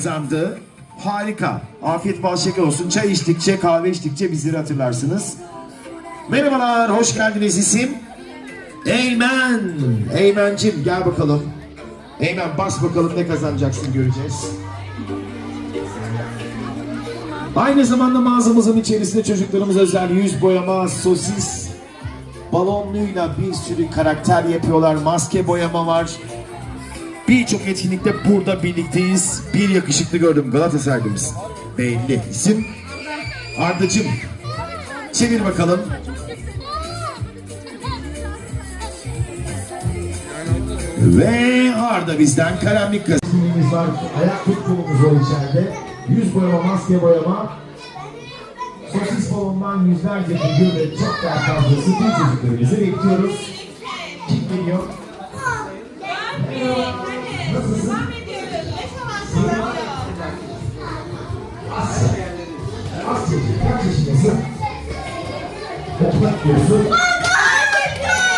kazandı. Harika. Afiyet bal şeker olsun. Çay içtikçe, kahve içtikçe bizleri hatırlarsınız. Merhabalar, hoş geldiniz isim. Eymen. Eymencim gel bakalım. Eymen bas bakalım ne kazanacaksın göreceğiz. Aynı zamanda mağazamızın içerisinde çocuklarımız özel yüz boyama, sosis, balonluyla bir sürü karakter yapıyorlar. Maske boyama var. Birçok etkinlikte burada birlikteyiz. Bir yakışıklı gördüm Galatasaraylımız. Belli. İsim Ardacım. Çevir bakalım. Ve Arda bizden kalemlik gazetemiz var. Ayak tutkumumuz var içeride. Yüz boyama, maske boyama. Sosis balondan yüzlerce figür ve çok daha fazlası tüm çocuklarımızı bekliyoruz. Nasılsın? Asya'cığım kaç yaşındasın? Okula gidiyorsun.